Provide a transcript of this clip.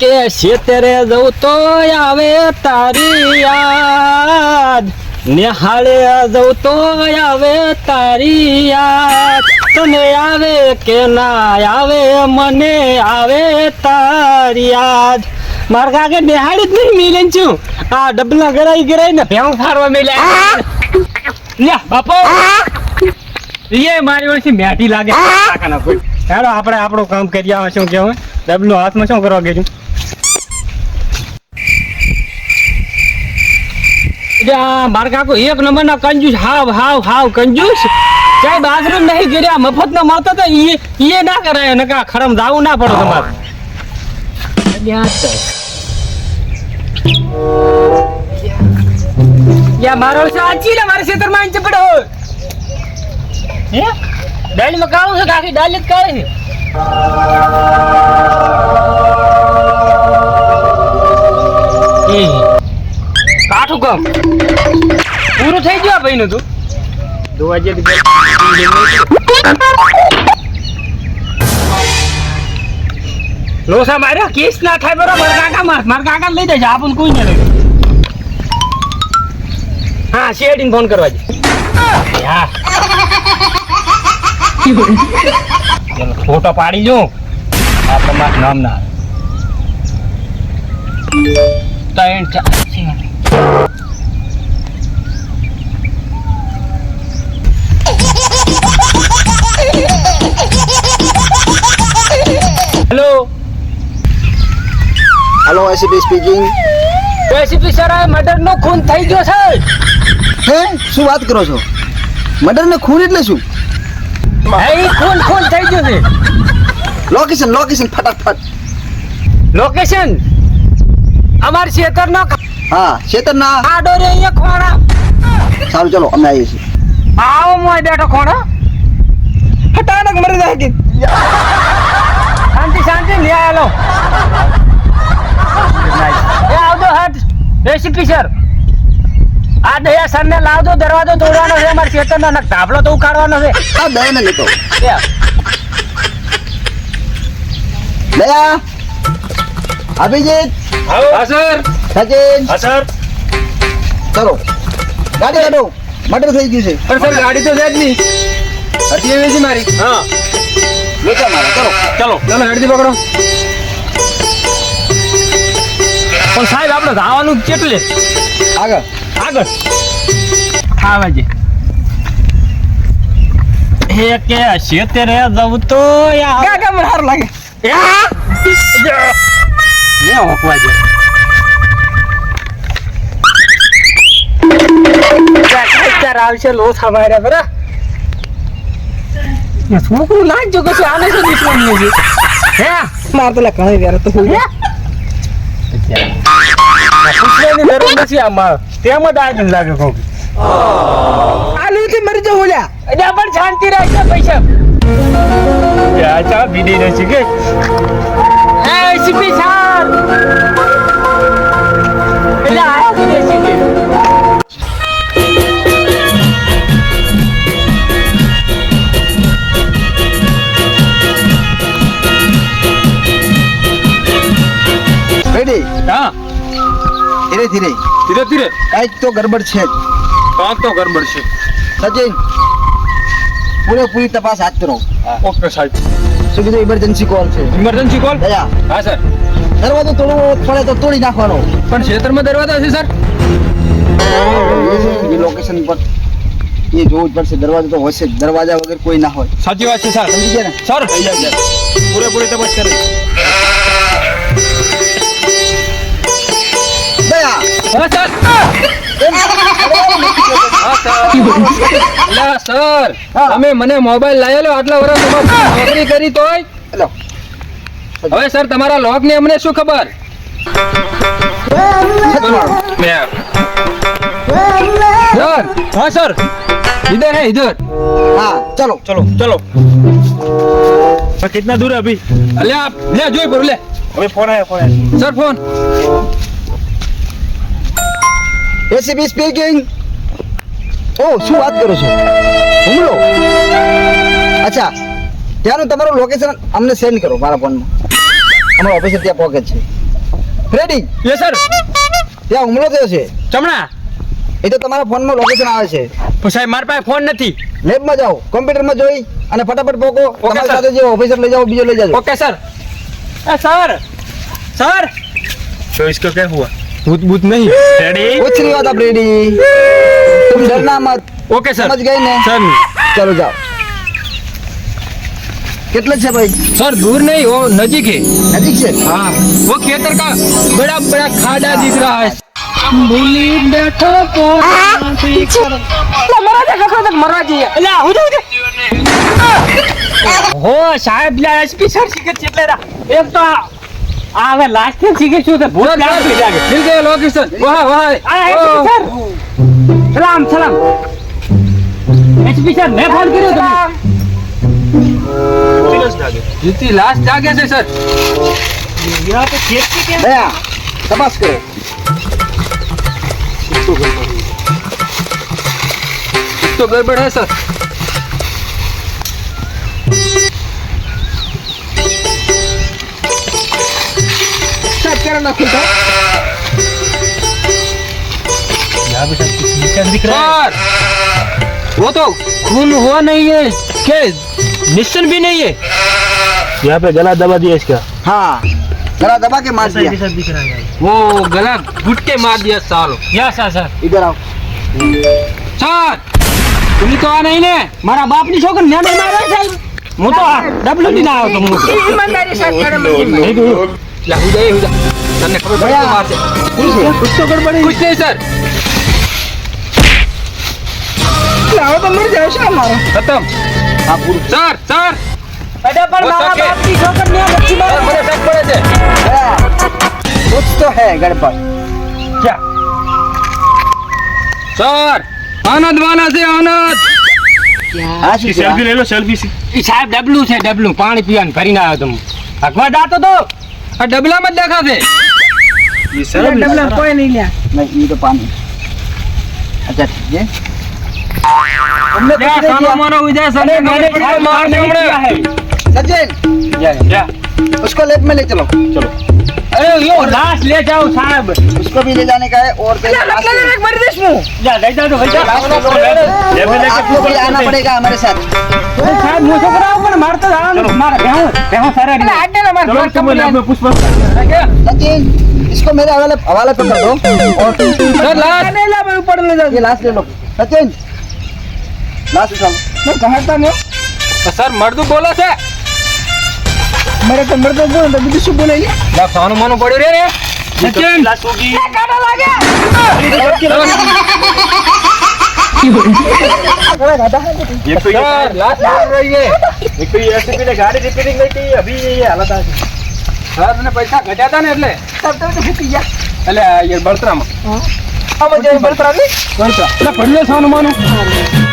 કે શેતરે જવું તો આવે તારી યાદ. નિહાળે જવું તો આવે તારી યાદ. તને આવે કે ના આવે મને આવે તારી યાદ. મારા કાકે નિહાળી જ નહીં મિલે છું. આ ડબલા ગરાઈ ગરાઈ ને ભેવ ફારવા મેલ્યા લ્યા બાપો. એ મારી ઓળખી મેઠી લાગે. કાકાના કોઈ હેડો આપણે આપણું કામ કરી આવે શું કેવું ડબલું હાથમાં શું કરવા ગયું? મારા કાકો, એક નંબર ના કંજૂસ, હાવ હાવ હાવ, કંજૂસ. સાહેબ આશ્રમ નહીં કર્યા મફત ના મળતો તો ઈ ઈ ના કરાય નકા ખરમ જાવું ના પડો તમારે. યા, મારો સાચી ને મારા ખેતરમાં આવીને ચપડો હે? ડાળીમાં કાળું છે કાકી છે? કામ પૂરું થઈ ગયું આ ભાઈનું તું? લોસા માર્યો કેસ ના થાય બરોબર કાકા માર માર કાકા લઈ દેજો આપણ કોઈ નહીં લઈ હા શેડીને ફોન કરવા દે. હા. ફોટો પાડી જો આ તમારું નામ ના ત્રણ ચાર hello hello A C P speaking A C P sir આ નો ખૂન થઈ ગયો છે. હે? શું વાત કરો છો? મર્ડર ને ખૂન એટલે શું? એ ખૂન ખૂન થઈ ગયું છે. લોકેશન લોકેશન ફટાફટ. લોકેશન અમાર શેતર નો હા શેતરના? આડો રે અહીંયા ખોણા. સારું ચલો અમે આવીએ છીએ. આવો મોય બેઠો ખોણા. હટાડક મરી જાય કે? શાંતિ શાંતિ લે આલો એ આવજો હટ રેસીપી સર. આ દયા સર ને લાવજો દરવાજો તોડવાનો છે અમારે ચેતન નો ધાબળો તો ઉકાળવાનો છે. હા દયા ને લેતો દયા? અભિજીત? હા સર. સચિન હા સર ચલો. ગાડી કાઢો. મટર થઈ ગયું છે. પણ સર ગાડી તો છે જ નહીં. હજી એવી છે મારી. હા. વેચા મારો ચલો. ચલો. ચલો હેડથી પકડો. પણ સાહેબ આપણે ધાવાનું કેટલે? આગળ. આગળ. ખાવા જે. હે કે શેતરે જવું તો યાર. કાકા મને સારું લાગે? એ હોકવા જે આવશે લોથા માર્યા બરા છોકરું લાગજો કશું આને શું દીકરો છે? હે? માર તો ઘણી વાર તો હે? પૂછવાની જરૂર નથી આમાં. તેમ જ આગ લાગે કોક. આલુ થી મરી જાવ ઓલ્યા એટલે પણ શાંતિ રાખજો પૈસા. આ ચા બીડી નથી કે એ સીપી સાર. એટલે આયા બીડી સીપી ધીરે ધીરે ધીરે કાંઈક તો ગરબડ છે. કાંક તો ગરબડ છે. સચિન પૂરેપૂરી તપાસ હાથ કરો ઓકે સાહેબ. શું કીધું? ઇમરજન્સી કોલ છે. Emergency call Daya. હા સર. દરવાજો તોડવો પડે તો તોડી નાખવાનો. પણ ક્ષેત્રમાં દરવાજા છે સર? એ લોકેશન પર એ જોવું જ પડશે. દરવાજો તો હશે જ. દરવાજા વગર કોઈ ના હોય. સાચી વાત છે સર. સમજી ગયા ને? સર. પૂરેપૂરી તપાસ કરે. સર ના સર હા. તમે મને મોબાઈલ લાયેલો આટલા વર્ષ તમારી નોકરી કરી તોય હેલો હવે સર તમારા લોક ને અમને શું ખબર સર હા સર इधर है इधर હા ચલો चलो चलो कितना दूर है अभी ले आप ले जोधपुर ले अभी फोन आया फोन आया सर फोन એસીબી સ્પીકિંગ ઓ શું વાત કરો છો હુમલો અચ્છા ત્યાંનું તમારું લોકેશન અમને સેન્ડ કરો મારા ફોનમાં અમારો ઓફિસર ત્યાં પહોંચે છે ફ્રેડી યસ સર ત્યાં હુમલો થયો છે ચમણા એ તો તમારા ફોનમાં લોકેશન આવે છે પણ સાહેબ મારા પાસે ફોન નથી લેબમાં જાઓ કોમ્પ્યુટરમાં જોઈ અને ફટાફટ પોકો તમારી સર. સાથે જે ઓફિસર લઈ જાઓ બીજો લઈ જાઓ ओके सर ए, सर सर तो इसको क्या हुआ भूत भूत नहीं रेडी कुछ नहीं होता फ्रेडी तुम डरना मत ओके सर समझ गए ने सर चलो जाओ कितने છે ભાઈ સર દૂર નહીં वो नजीक है નજીક છે हाँ वो खेतर का बड़ा बड़ा खाड़ा दिख रहा है બોલી બેઠો મરવા દે કખો તક મરવા જઈએ અલ્યા હું જાઉં હો સાહેબ લા એસપી સર શીખે છે એટલે રા. એક તો આ હવે લાસ્ટ ટાઈમ શીખે શું છે ભૂલ ગાડી થઈ જાય મિલ ગયો લોકેશન વાહ વાહ. આ સર સલામ સલામ. એચપી સર મેં ફોન કર્યો તમને. જીતી લાસ્ટ જાગે. છે સર તો ચેક હે સર સાહેબ કેરા નાખું તો यहाँ पे सब कुछ निशान दिख रहा है सर वो तो खून हुआ नहीं है के निशान भी नहीं है यहाँ पे गला दबा दिया इसका हाँ जरा दबा के मार दिया सब दिख रहा है वो गला घुट के मार दिया सालो यस सर सर इधर आओ સર তুমি તો આ નહીં ને મારા બાપની છોકરી ને નહીં મારે સાહેબ હું તો ડબલું થી ના આવ્યો તો હું ઈમાનદારી સાથે કરે લા હું જાય હું તમને ખબર પડી તો મારશે કુછ તો ગડબડી. કુછ નહીં સર. લાવો તો મર જાવ છે અમારો. ખતમ. આ પૂરું પાણી પીવાનું ભરીને આવ્યો તમે ભગવા દાતો તો આ ડબલામાં જ દેખાશે नहीं ये तो पानी अच्छा ठीक है हमने कुछ नहीं किया માનો વિજય સને मैंने મને માર દે હમણે सचिन उसको लेब में ले चलो अरे यो लाश ले जाओ साहब उसको भी ले जाने का है और ले मर देश में जा ले जा तो भाई जा ये भी लेके आपको भी आना पड़ेगा हमारे साथ साहब मुझे करा ऊपर मार तो जाओ मार बेहो बेहो सारे अरे हटे ना मार कम ले मैं पुष्प लेकिन इसको मेरे हवाले हवाले पे कर दो और सर लाश ले ला मैं ऊपर ले जाओ ये लाश ले लो सचिन लाश उठा लो मैं कहता नहीं सर मर्दू बोला से છે मेरे तो मर्द बोल तो बीजू बोले લા સાનું માનું પડ્યું રે રે સચિન સર લાસ્ટ માર રહી है ગાડી રિપેરિંગ નહીં કરી અભી ये हालत आ સર તને પૈસા ઘટ્યા હતા ને એટલે એટલે આ યાર બળતરામાં अब मुझे बड़तरा नहीं બળતરા એટલે પડ્યો સાનું માનું